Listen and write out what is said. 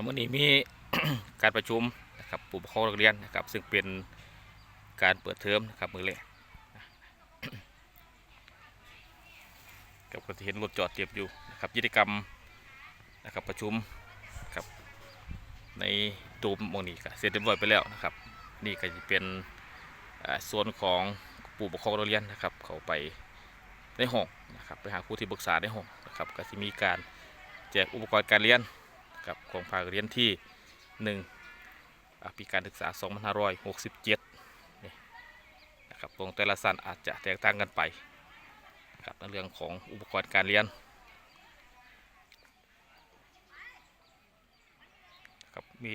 เอาวันนี้มีการประชุมนะครับผู้ปกครองนักเรียนนะครับ ซึ่งเป็นการเปิดเทอมนะครับมือแรกนะกับก็จะเห็นรถจอดเทียบอยู่นะครับกิจกรรมนะครับประชุมครับในตูมมองนี้ก็เสร็จเรียบร้อยไปแล้วนะครับ นี่ก็จะเป็นส่วนของผู้ปกครองนักเรียนนะครับ เขาไปในห้องนะครับไปหาครูที่ปรึกษาในห้องนะครับก็จะมีการแจกอุปกรณ์การเรียน กับของภาคเรียนที่1อ่าปีการศึกษา 2567นี่นะครับตรงแต่ละสั้นอาจจะแตกต่างกันไปนะครับในเรื่องของอุปกรณ์การเรียนครับมี